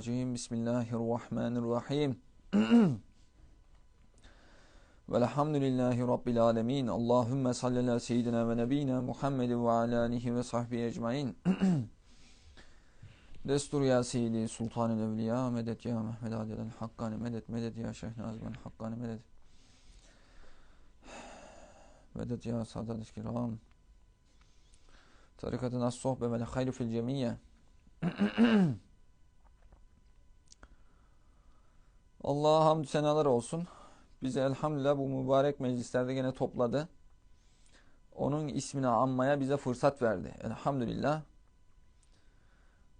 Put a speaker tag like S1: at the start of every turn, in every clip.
S1: الرجيم. بسم الله الرحمن الرحيم. والحمد لله رب العالمين. اللهم صل على سيدنا ونبينا محمد وعلى آله وصحبه أجمعين. دستور يا سيدي سلطان الأولياء. مدد يا محمد عدد حقان مدد مدد يا شيخ أزمن حقان مدد. مدد يا سادات الكرام طريقة الصحبة من خير في الجميع. Allah'a hamdü senalar olsun. Bizi elhamdülillah bu mübarek meclislerde gene topladı. Onun ismini anmaya bize fırsat verdi. Elhamdülillah.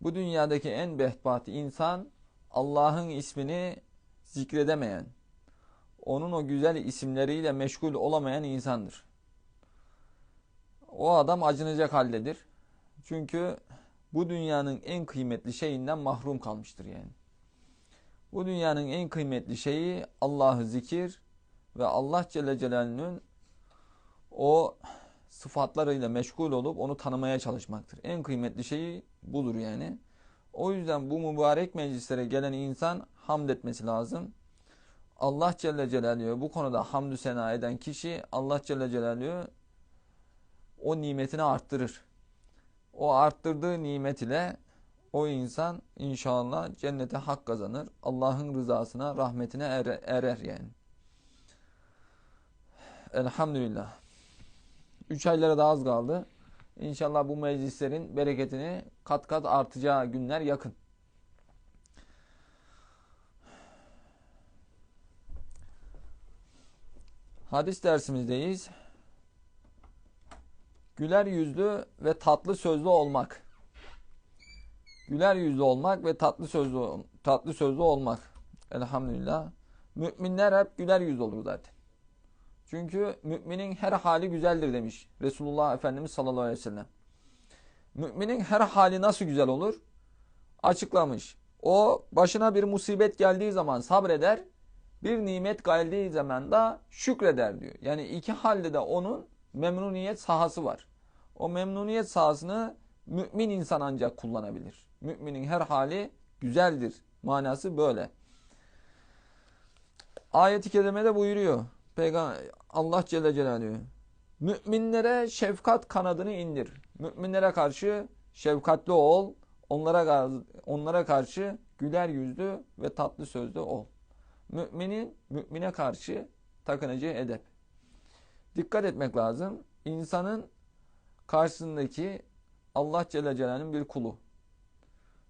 S1: Bu dünyadaki en behbati insan Allah'ın ismini zikredemeyen, onun o güzel isimleriyle meşgul olamayan insandır. O adam acınacak haldedir. Çünkü bu dünyanın en kıymetli şeyinden mahrum kalmıştır yani. Bu dünyanın en kıymetli şeyi Allah'ı zikir ve Allah Celle Celaluhu'nun o sıfatlarıyla meşgul olup onu tanımaya çalışmaktır. En kıymetli şeyi budur yani. O yüzden bu mübarek meclislere gelen insan hamd etmesi lazım. Allah Celle Celaluhu bu konuda hamdü sena eden kişi Allah Celle Celaluhu o nimetini arttırır. O arttırdığı nimet ile o insan inşallah cennete hak kazanır. Allah'ın rızasına, rahmetine erer, erer yani. Elhamdülillah. Üç aylara da az kaldı. İnşallah bu meclislerin bereketini kat kat artacağı günler yakın. Hadis dersimizdeyiz. Güler yüzlü ve tatlı sözlü olmak. Güler yüzlü olmak ve tatlı sözlü tatlı sözlü olmak. Elhamdülillah. Müminler hep güler yüzlü olur zaten. Çünkü müminin her hali güzeldir demiş Resulullah Efendimiz sallallahu aleyhi ve sellem. Müminin her hali nasıl güzel olur? Açıklamış. O başına bir musibet geldiği zaman sabreder, bir nimet geldiği zaman da şükreder diyor. Yani iki halde de onun memnuniyet sahası var. O memnuniyet sahasını mümin insan ancak kullanabilir. Müminin her hali güzeldir. Manası böyle. Ayet-i kerimede buyuruyor. Allah Celle Celaluhu. Müminlere şefkat kanadını indir. Müminlere karşı şefkatli ol. Onlara onlara karşı güler yüzlü ve tatlı sözlü ol. Müminin mümine karşı takınacağı edep. Dikkat etmek lazım. İnsanın karşısındaki Allah Celle Celaluhu'nun bir kulu.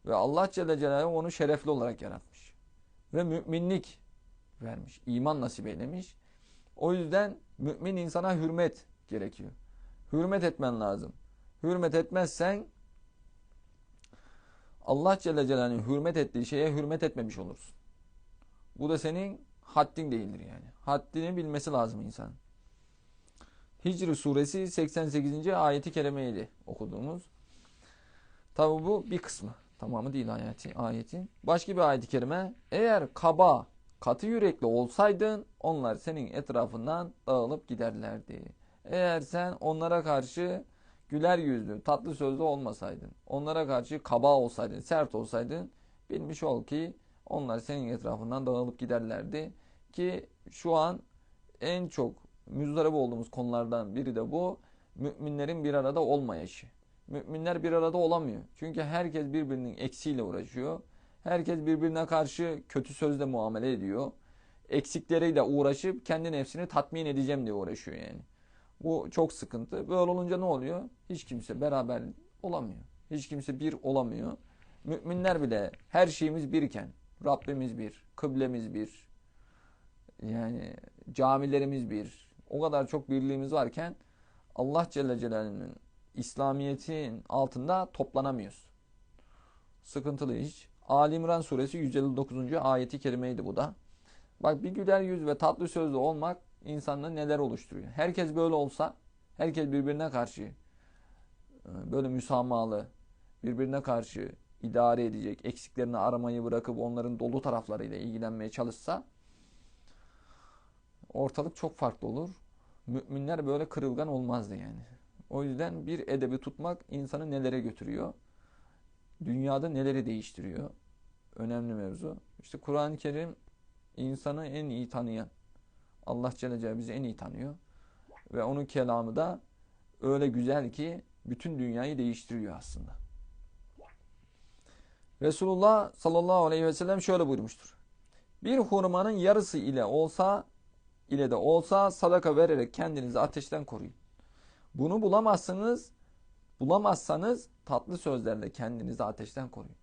S1: Ve Allah Celle Celaluhu onu şerefli olarak yaratmış. Ve müminlik vermiş. iman nasip eylemiş. O yüzden mümin insana hürmet gerekiyor. Hürmet etmen lazım. Hürmet etmezsen Allah Celle Celaluhu'nun hürmet ettiği şeye hürmet etmemiş olursun. Bu da senin haddin değildir yani. Haddini bilmesi lazım insan. Hicr suresi 88. ayeti kerimeydi okuduğumuz. Tabi bu bir kısmı. Tamamı değil ayeti, ayetin. Başka bir ayet-i kerime. Eğer kaba, katı yürekli olsaydın onlar senin etrafından dağılıp giderlerdi. Eğer sen onlara karşı güler yüzlü, tatlı sözlü olmasaydın, onlara karşı kaba olsaydın, sert olsaydın bilmiş ol ki onlar senin etrafından dağılıp giderlerdi. Ki şu an en çok müzdarip olduğumuz konulardan biri de bu. Müminlerin bir arada olmayışı. Müminler bir arada olamıyor. Çünkü herkes birbirinin eksiğiyle uğraşıyor. Herkes birbirine karşı kötü sözle muamele ediyor. Eksikleriyle uğraşıp kendi nefsini tatmin edeceğim diye uğraşıyor yani. Bu çok sıkıntı. Böyle olunca ne oluyor? Hiç kimse beraber olamıyor. Hiç kimse bir olamıyor. Müminler bile her şeyimiz birken Rabbimiz bir, kıblemiz bir, yani camilerimiz bir, o kadar çok birliğimiz varken Allah Celle Celaluhu'nun İslamiyet'in altında toplanamıyoruz. Sıkıntılı iş. Ali İmran suresi 159. ayeti kerimeydi bu da. Bak bir güler yüz ve tatlı sözlü olmak insanla neler oluşturuyor. Herkes böyle olsa, herkes birbirine karşı e, böyle müsamahalı, birbirine karşı idare edecek, eksiklerini aramayı bırakıp onların dolu taraflarıyla ilgilenmeye çalışsa ortalık çok farklı olur. Müminler böyle kırılgan olmazdı yani. O yüzden bir edebi tutmak insanı nelere götürüyor? Dünyada neleri değiştiriyor? önemli mevzu. İşte Kur'an-ı Kerim insanı en iyi tanıyan. Allah Celle Celaluhu bizi en iyi tanıyor. Ve onun kelamı da öyle güzel ki bütün dünyayı değiştiriyor aslında. Resulullah sallallahu aleyhi ve sellem şöyle buyurmuştur. Bir hurmanın yarısı ile olsa ile de olsa sadaka vererek kendinizi ateşten koruyun. Bunu bulamazsınız, bulamazsanız tatlı sözlerle kendinizi ateşten koruyun.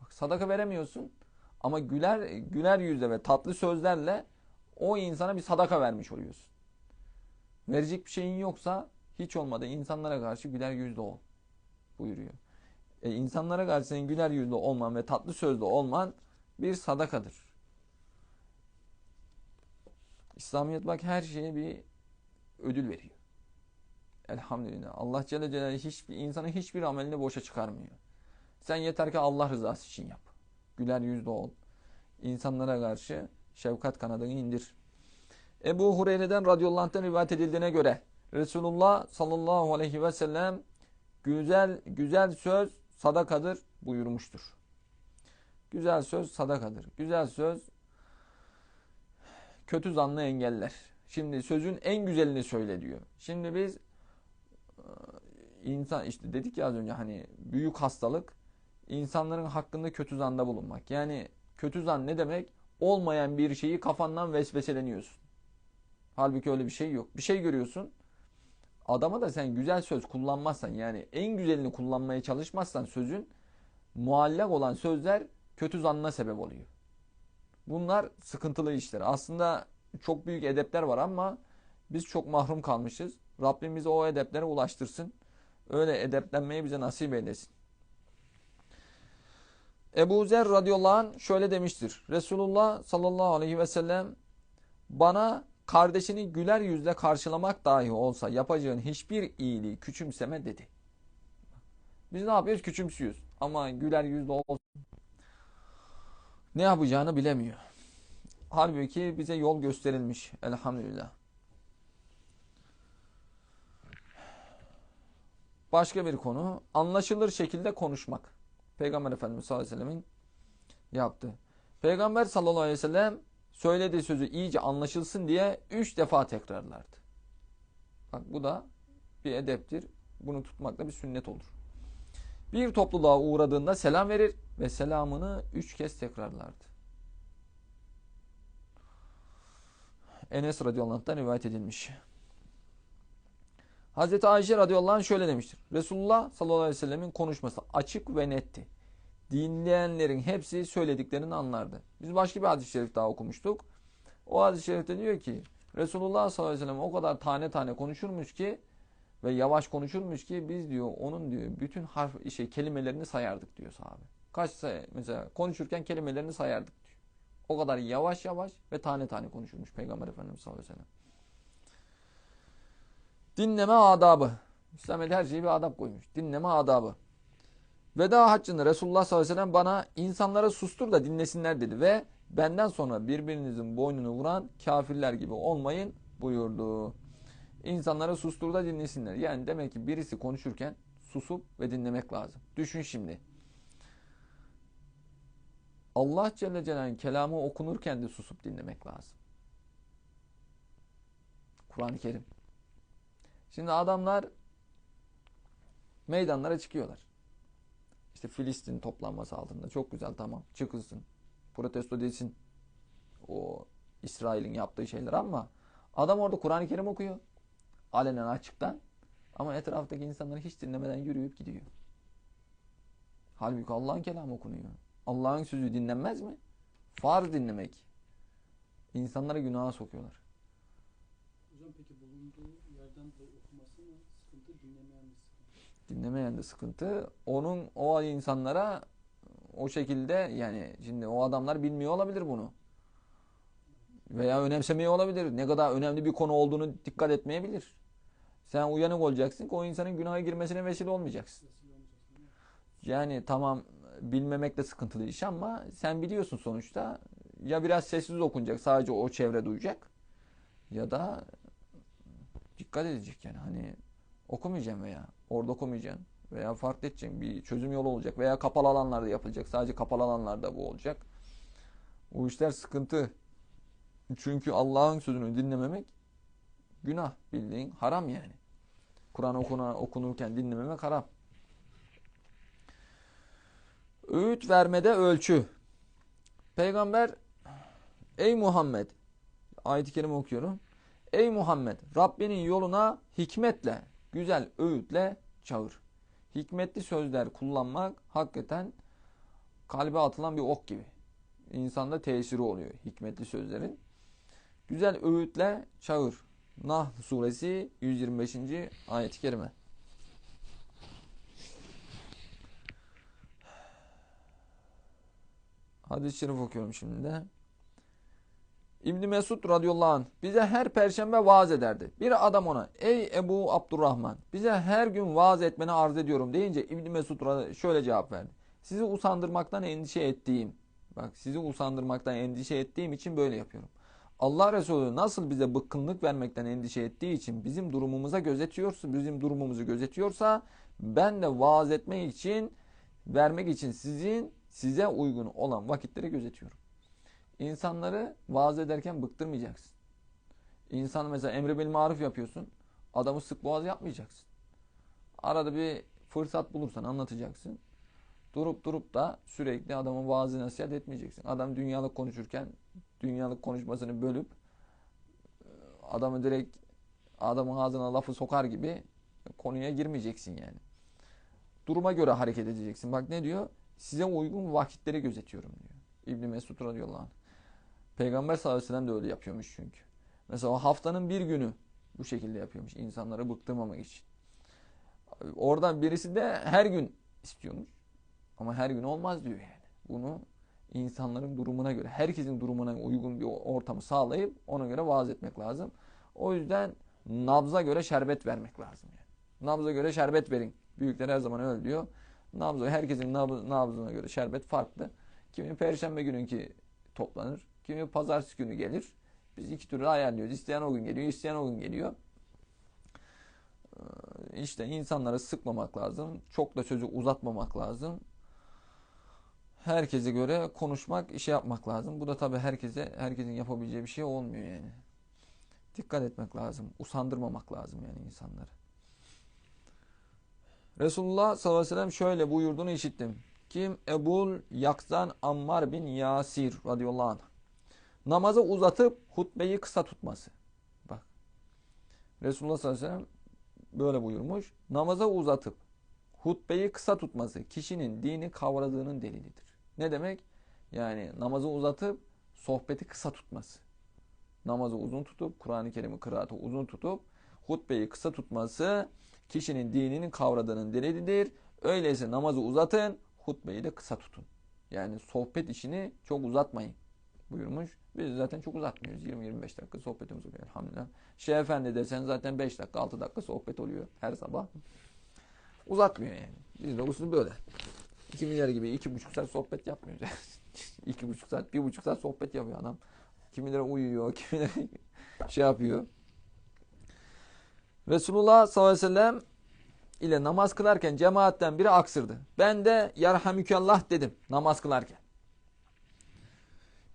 S1: Bak sadaka veremiyorsun ama güler güler yüzle ve tatlı sözlerle o insana bir sadaka vermiş oluyorsun. Verecek bir şeyin yoksa hiç olmadı insanlara karşı güler yüzlü ol buyuruyor. E, insanlara karşı senin güler yüzlü olman ve tatlı sözlü olman bir sadakadır. İslamiyet bak her şeye bir ödül veriyor. Elhamdülillah. Allah Celle Celaluhu hiçbir insanın hiçbir amelini boşa çıkarmıyor. Sen yeter ki Allah rızası için yap. Güler yüzlü ol. İnsanlara karşı şefkat kanadını indir. Ebu Hureyre'den radıyallahu rivayet edildiğine göre Resulullah sallallahu aleyhi ve sellem güzel güzel söz sadakadır buyurmuştur. Güzel söz sadakadır. Güzel söz kötü zannı engeller. Şimdi sözün en güzelini söyle diyor. Şimdi biz e, insan işte dedik ya az önce hani büyük hastalık insanların hakkında kötü zanda bulunmak. Yani kötü zan ne demek? Olmayan bir şeyi kafandan vesveseleniyorsun. Halbuki öyle bir şey yok. Bir şey görüyorsun. Adama da sen güzel söz kullanmazsan yani en güzelini kullanmaya çalışmazsan sözün muallak olan sözler kötü zannına sebep oluyor. Bunlar sıkıntılı işler. Aslında çok büyük edepler var ama biz çok mahrum kalmışız. Rabbim bize o edeplere ulaştırsın. Öyle edeplenmeyi bize nasip eylesin. Ebu Zer radıyallahu anh şöyle demiştir. Resulullah sallallahu aleyhi ve sellem bana kardeşini güler yüzle karşılamak dahi olsa yapacağın hiçbir iyiliği küçümseme dedi. Biz ne yapıyoruz? Küçümsüyoruz. Ama güler yüzle olsa ne yapacağını bilemiyor. Halbuki bize yol gösterilmiş. Elhamdülillah. Başka bir konu. Anlaşılır şekilde konuşmak. Peygamber Efendimiz sallallahu aleyhi ve sellemin yaptı. Peygamber sallallahu aleyhi ve sellem söylediği sözü iyice anlaşılsın diye üç defa tekrarlardı. Bak bu da bir edeptir. Bunu tutmak da bir sünnet olur. Bir topluluğa uğradığında selam verir ve selamını üç kez tekrarlardı. Enes radıyallahu anh'tan rivayet edilmiş. Hazreti Ayşe radıyallahu anh şöyle demiştir. Resulullah sallallahu aleyhi ve sellemin konuşması açık ve netti. Dinleyenlerin hepsi söylediklerini anlardı. Biz başka bir hadis-i şerif daha okumuştuk. O hadis-i şerifte diyor ki Resulullah sallallahu aleyhi ve sellem o kadar tane tane konuşurmuş ki ve yavaş konuşurmuş ki biz diyor onun diyor bütün harf şey kelimelerini sayardık diyor sahabe. Kaç say mesela konuşurken kelimelerini sayardık diyor. O kadar yavaş yavaş ve tane tane konuşurmuş Peygamber Efendimiz sallallahu aleyhi ve sellem. Dinleme adabı. İslamiyet her şeyi bir adab koymuş. Dinleme adabı. Veda haccında Resulullah sallallahu aleyhi ve sellem bana insanlara sustur da dinlesinler dedi ve benden sonra birbirinizin boynunu vuran kafirler gibi olmayın buyurdu. İnsanlara sustur da dinlesinler. Yani demek ki birisi konuşurken susup ve dinlemek lazım. Düşün şimdi. Allah Celle Celaluhu'nun kelamı okunurken de susup dinlemek lazım. Kur'an-ı Kerim. Şimdi adamlar meydanlara çıkıyorlar. İşte Filistin toplanması altında. Çok güzel tamam çıkılsın. Protesto edilsin. O İsrail'in yaptığı şeyler ama adam orada Kur'an-ı Kerim okuyor. Alenen açıktan. Ama etraftaki insanları hiç dinlemeden yürüyüp gidiyor. Halbuki Allah'ın kelamı okunuyor. Allah'ın sözü dinlenmez mi? Farz dinlemek. İnsanları günaha sokuyorlar.
S2: Hocam peki bulunduğu yerden de okuması mı sıkıntı, dinlemeyen mi sıkıntı?
S1: Dinlemeyen de sıkıntı. Onun o insanlara o şekilde yani şimdi o adamlar bilmiyor olabilir bunu. Veya önemsemiyor olabilir. Ne kadar önemli bir konu olduğunu dikkat etmeyebilir. Sen uyanık olacaksın ki o insanın günaha girmesine vesile olmayacaksın. Yani tamam bilmemek de sıkıntılı iş ama sen biliyorsun sonuçta ya biraz sessiz okunacak sadece o çevre duyacak ya da dikkat edecek yani hani okumayacaksın veya orada okumayacaksın Veya farklı edeceksin. Bir çözüm yolu olacak. Veya kapalı alanlarda yapılacak. Sadece kapalı alanlarda bu olacak. Bu işler sıkıntı. Çünkü Allah'ın sözünü dinlememek günah bildiğin haram yani. Kur'an okunurken dinlememek haram. Öğüt vermede ölçü. Peygamber ey Muhammed ayet-i kerime okuyorum. Ey Muhammed Rabbinin yoluna hikmetle, güzel öğütle çağır. Hikmetli sözler kullanmak hakikaten kalbe atılan bir ok gibi. İnsanda tesiri oluyor hikmetli sözlerin. Güzel öğütle çağır. Nahl suresi 125. ayet-i kerime. Hadis-i şerif okuyorum şimdi de. İbni Mesud radıyallahu anh bize her perşembe vaaz ederdi. Bir adam ona ey Ebu Abdurrahman bize her gün vaaz etmeni arz ediyorum deyince İbni Mesud şöyle cevap verdi. Sizi usandırmaktan endişe ettiğim bak sizi usandırmaktan endişe ettiğim için böyle yapıyorum. Allah Resulü nasıl bize bıkkınlık vermekten endişe ettiği için bizim durumumuza gözetiyorsa, bizim durumumuzu gözetiyorsa ben de vaaz etmek için vermek için sizin size uygun olan vakitleri gözetiyorum. İnsanları vaaz ederken bıktırmayacaksın. İnsanı mesela emri bil maruf yapıyorsun. Adamı sık boğaz yapmayacaksın. Arada bir fırsat bulursan anlatacaksın. Durup durup da sürekli adamın vaazı nasihat etmeyeceksin. Adam dünyalık konuşurken dünyalık konuşmasını bölüp e, adamı direkt adamın ağzına lafı sokar gibi konuya girmeyeceksin yani. Duruma göre hareket edeceksin. Bak ne diyor? Size uygun vakitleri gözetiyorum diyor. İbn Mesud radıyallahu anh. Peygamber sallallahu aleyhi ve sellem de öyle yapıyormuş çünkü. Mesela haftanın bir günü bu şekilde yapıyormuş insanları bıktırmamak için. Oradan birisi de her gün istiyormuş. Ama her gün olmaz diyor yani. Bunu insanların durumuna göre, herkesin durumuna uygun bir ortamı sağlayıp ona göre vaaz etmek lazım. O yüzden nabza göre şerbet vermek lazım yani. Nabza göre şerbet verin. Büyükler her zaman öyle diyor. Nabza, herkesin nabz, nabzına göre şerbet farklı. Kimi perşembe gününki toplanır. Kimi pazartesi günü gelir. Biz iki türlü ayarlıyoruz. İsteyen o gün geliyor, isteyen o gün geliyor. Ee, İşte insanları sıkmamak lazım. Çok da sözü uzatmamak lazım. Herkese göre konuşmak, işe yapmak lazım. Bu da tabii herkese, herkesin yapabileceği bir şey olmuyor yani. Dikkat etmek lazım. Usandırmamak lazım yani insanları. Resulullah sallallahu aleyhi ve sellem şöyle buyurduğunu işittim. Kim? Ebul Yakzan Ammar bin Yasir radıyallahu anh. Namazı uzatıp hutbeyi kısa tutması. Bak. Resulullah sallallahu aleyhi ve sellem böyle buyurmuş. Namazı uzatıp hutbeyi kısa tutması kişinin dini kavradığının delilidir. Ne demek? Yani namazı uzatıp sohbeti kısa tutması. Namazı uzun tutup Kur'an-ı Kerim'i kıraatı uzun tutup hutbeyi kısa tutması kişinin dinini kavradığının delilidir. Öyleyse namazı uzatın, hutbeyi de kısa tutun. Yani sohbet işini çok uzatmayın buyurmuş. Biz zaten çok uzatmıyoruz. 20-25 dakika sohbetimiz oluyor elhamdülillah. Şeyh Efendi desen zaten 5 dakika 6 dakika sohbet oluyor her sabah. Uzatmıyor yani. Biz de usul böyle. Kimileri gibi 2,5 saat sohbet yapmıyoruz. 2,5 saat, 1,5 saat sohbet yapıyor adam. Kimileri uyuyor, kimileri şey yapıyor. Resulullah sallallahu aleyhi ve sellem ile namaz kılarken cemaatten biri aksırdı. Ben de yarhamükallah dedim namaz kılarken.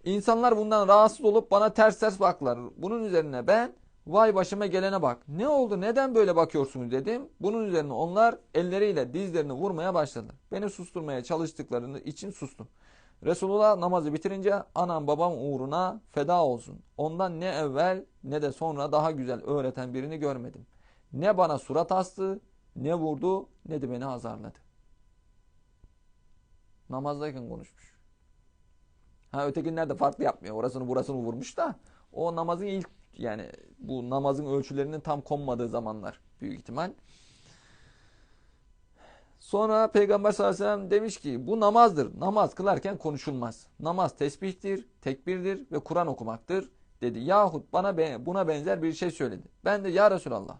S1: İnsanlar bundan rahatsız olup bana ters ters baktılar. Bunun üzerine ben vay başıma gelene bak. Ne oldu neden böyle bakıyorsunuz dedim. Bunun üzerine onlar elleriyle dizlerini vurmaya başladılar. Beni susturmaya çalıştıklarını için sustum. Resulullah namazı bitirince anam babam uğruna feda olsun. Ondan ne evvel ne de sonra daha güzel öğreten birini görmedim. Ne bana surat astı, ne vurdu, ne de beni azarladı. Namazdayken konuşmuş. Ha ötekiler de farklı yapmıyor. Orasını burasını vurmuş da o namazın ilk yani bu namazın ölçülerinin tam konmadığı zamanlar büyük ihtimal. Sonra Peygamber sallallahu aleyhi ve sellem demiş ki bu namazdır. Namaz kılarken konuşulmaz. Namaz tesbihtir, tekbirdir ve Kur'an okumaktır dedi. Yahut bana buna benzer bir şey söyledi. Ben de ya Resulallah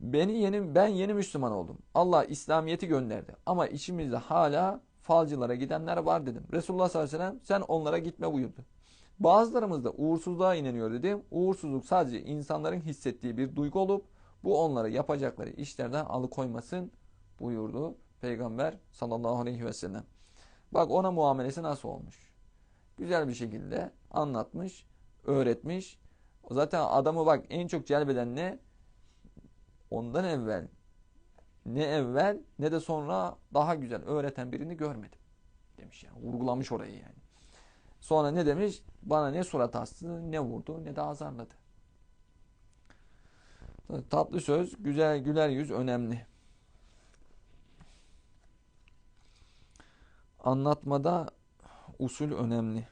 S1: beni yeni ben yeni Müslüman oldum. Allah İslamiyeti gönderdi. Ama içimizde hala falcılara gidenler var dedim. Resulullah sallallahu aleyhi ve sellem sen onlara gitme buyurdu. Bazılarımız da uğursuzluğa inanıyor dedim. Uğursuzluk sadece insanların hissettiği bir duygu olup bu onları yapacakları işlerden alıkoymasın buyurdu Peygamber sallallahu aleyhi ve sellem. Bak ona muamelesi nasıl olmuş? Güzel bir şekilde anlatmış, öğretmiş. Zaten adamı bak en çok celbeden ne? Ondan evvel ne evvel ne de sonra daha güzel öğreten birini görmedim demiş yani. Vurgulamış orayı yani. Sonra ne demiş? Bana ne surat astı, ne vurdu, ne de azarladı. Tatlı söz, güzel güler yüz önemli. Anlatmada usul önemli.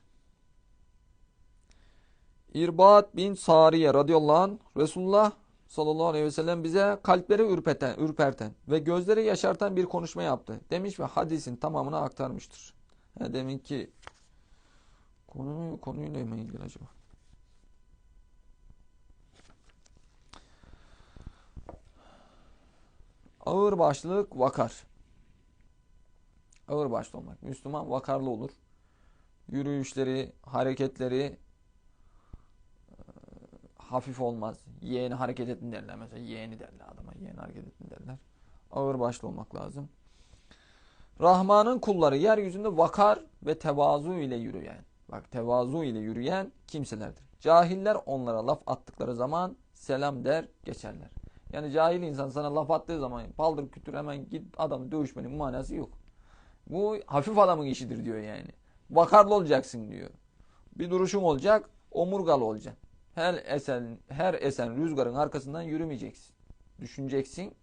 S1: İrbat bin Sariye radıyallahu anh Resulullah sallallahu aleyhi ve sellem bize kalpleri ürpeten, ürperten ve gözleri yaşartan bir konuşma yaptı. Demiş ve hadisin tamamını aktarmıştır. Yani demin ki konu, konuyla mı ilgili acaba? Ağır başlılık vakar. Ağır başlı olmak. Müslüman vakarlı olur. Yürüyüşleri, hareketleri e, hafif olmaz. Yeğeni hareket ettin derler mesela. Yeğeni derler adama. Yeğeni hareket ettin derler. Ağır başlı olmak lazım. Rahman'ın kulları yeryüzünde vakar ve tevazu ile yürüyen. Bak tevazu ile yürüyen kimselerdir. Cahiller onlara laf attıkları zaman selam der geçerler. Yani cahil insan sana laf attığı zaman paldır kütür hemen git adamı dövüşmenin manası yok. Bu hafif adamın işidir diyor yani. Vakarlı olacaksın diyor. Bir duruşun olacak, omurgalı olacaksın. Her esen, her esen rüzgarın arkasından yürümeyeceksin. Düşüneceksin.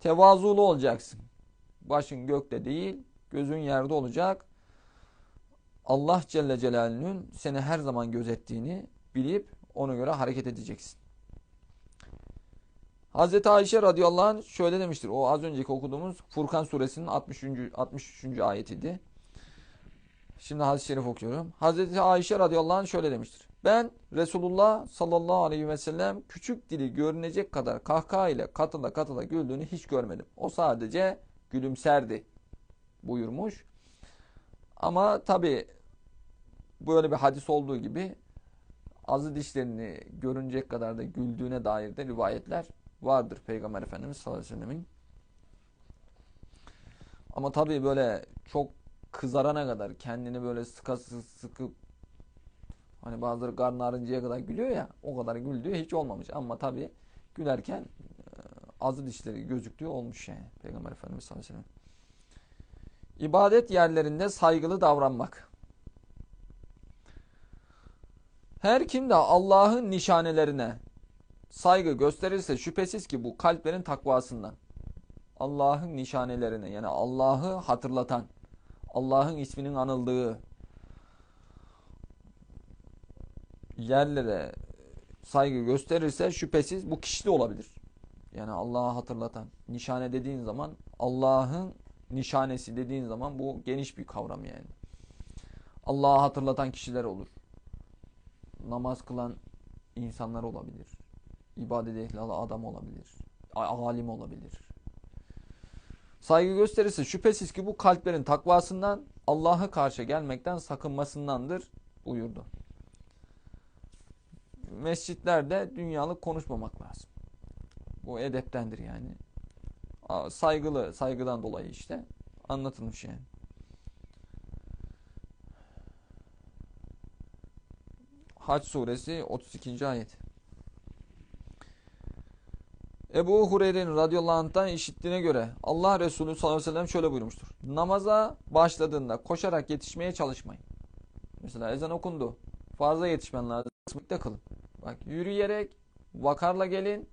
S1: Tevazulu olacaksın. Başın gökte değil, gözün yerde olacak. Allah Celle Celaluhu'nun seni her zaman gözettiğini bilip ona göre hareket edeceksin. Hazreti Ayşe radıyallahu anh şöyle demiştir. O az önceki okuduğumuz Furkan suresinin 63. 63. ayetiydi. Şimdi hadis-i şerif okuyorum. Hazreti Ayşe radıyallahu anh şöyle demiştir. Ben Resulullah sallallahu aleyhi ve sellem küçük dili görünecek kadar kahkaha ile katıla katıla güldüğünü hiç görmedim. O sadece gülümserdi buyurmuş. Ama tabi böyle bir hadis olduğu gibi azı dişlerini görünecek kadar da güldüğüne dair de rivayetler vardır Peygamber Efendimiz sallallahu aleyhi ve sellemin. Ama tabii böyle çok kızarana kadar kendini böyle sıkı sıkıp hani bazıları karnı ağrıncaya kadar gülüyor ya o kadar güldüğü hiç olmamış. Ama tabii gülerken azı dişleri gözüktüğü olmuş yani Peygamber Efendimiz sallallahu aleyhi ve sellem. İbadet yerlerinde saygılı davranmak. Her kim de Allah'ın nişanelerine saygı gösterirse şüphesiz ki bu kalplerin takvasından. Allah'ın nişanelerine yani Allah'ı hatırlatan, Allah'ın isminin anıldığı yerlere saygı gösterirse şüphesiz bu kişi de olabilir. Yani Allah'ı hatırlatan. Nişane dediğin zaman Allah'ın nişanesi dediğin zaman bu geniş bir kavram yani. Allah'ı hatırlatan kişiler olur. Namaz kılan insanlar olabilir. İbadet ehli adam olabilir. Alim olabilir. Saygı gösterirse şüphesiz ki bu kalplerin takvasından Allah'a karşı gelmekten sakınmasındandır buyurdu. Mescitlerde dünyalık konuşmamak lazım. Bu edeptendir yani. Saygılı, saygıdan dolayı işte anlatılmış yani. Hac suresi 32. ayet. Ebu Hureyre'nin radıyallahu anh'tan işittiğine göre Allah Resulü sallallahu aleyhi ve sellem şöyle buyurmuştur. Namaza başladığında koşarak yetişmeye çalışmayın. Mesela ezan okundu. Farza yetişmen lazım. Kısmıkta kılın. Bak yürüyerek vakarla gelin.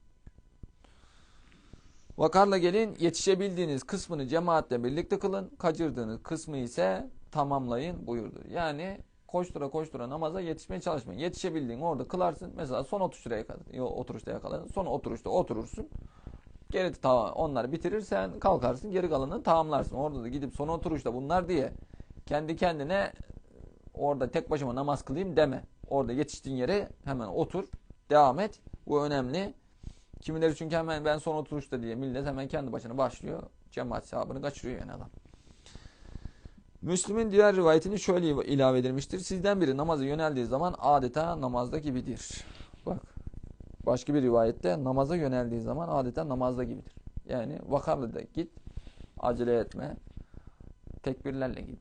S1: Vakarla gelin. Yetişebildiğiniz kısmını cemaatle birlikte kılın. Kaçırdığınız kısmı ise tamamlayın buyurdu. Yani koştura koştura namaza yetişmeye çalışmayın. Yetişebildiğin orada kılarsın. Mesela son oturuşta yakaladın. Oturuşta yakaladın. Son oturuşta oturursun. Geri tamam onları bitirirsen kalkarsın. Geri kalanını tamamlarsın. Orada da gidip son oturuşta bunlar diye kendi kendine orada tek başıma namaz kılayım deme. Orada yetiştiğin yere hemen otur. Devam et. Bu önemli. Kimileri çünkü hemen ben son oturuşta diye millet hemen kendi başına başlıyor. Cemaat sahabını kaçırıyor yani adam. Müslüm'ün diğer rivayetini şöyle ilave edilmiştir. Sizden biri namaza yöneldiği zaman adeta namazda gibidir. Bak. Başka bir rivayette namaza yöneldiği zaman adeta namazda gibidir. Yani vakarlı da git. Acele etme. Tekbirlerle git.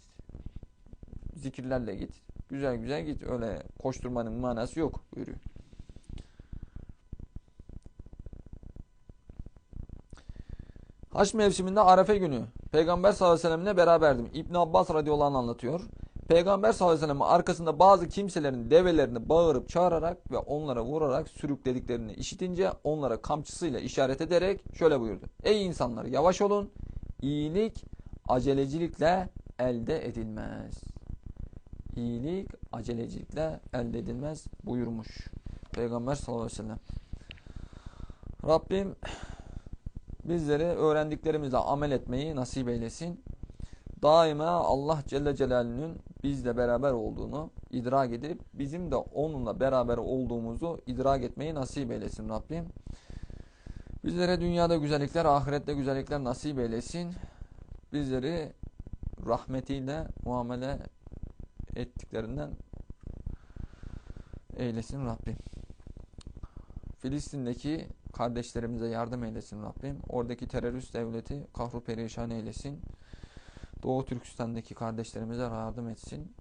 S1: Zikirlerle git. Güzel güzel git. Öyle koşturmanın manası yok buyuruyor. Haç mevsiminde Arefe günü Peygamber sallallahu aleyhi ve sellemle beraberdim. İbn Abbas radıyallahu anh anlatıyor. Peygamber sallallahu aleyhi ve sellem'in arkasında bazı kimselerin develerini bağırıp çağırarak ve onlara vurarak sürüklediklerini işitince onlara kamçısıyla işaret ederek şöyle buyurdu. Ey insanlar yavaş olun. İyilik acelecilikle elde edilmez. İyilik acelecilikle elde edilmez buyurmuş. Peygamber sallallahu aleyhi ve sellem. Rabbim bizleri öğrendiklerimizle amel etmeyi nasip eylesin. Daima Allah Celle Celaluhu'nun bizle beraber olduğunu idrak edip bizim de onunla beraber olduğumuzu idrak etmeyi nasip eylesin Rabbim. Bizlere dünyada güzellikler, ahirette güzellikler nasip eylesin. Bizleri rahmetiyle muamele ettiklerinden eylesin Rabbim. Filistin'deki kardeşlerimize yardım eylesin Rabbim. Oradaki terörist devleti kahru perişan eylesin. Doğu Türkistan'daki kardeşlerimize yardım etsin.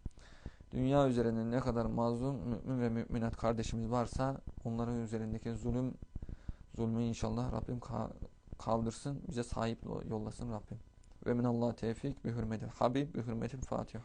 S1: Dünya üzerinde ne kadar mazlum mümin ve müminat kardeşimiz varsa onların üzerindeki zulüm zulmü inşallah Rabbim ka- kaldırsın. Bize sahip yollasın Rabbim. Ve minallah tevfik bi hürmetil habib bi hürmetil fatiha.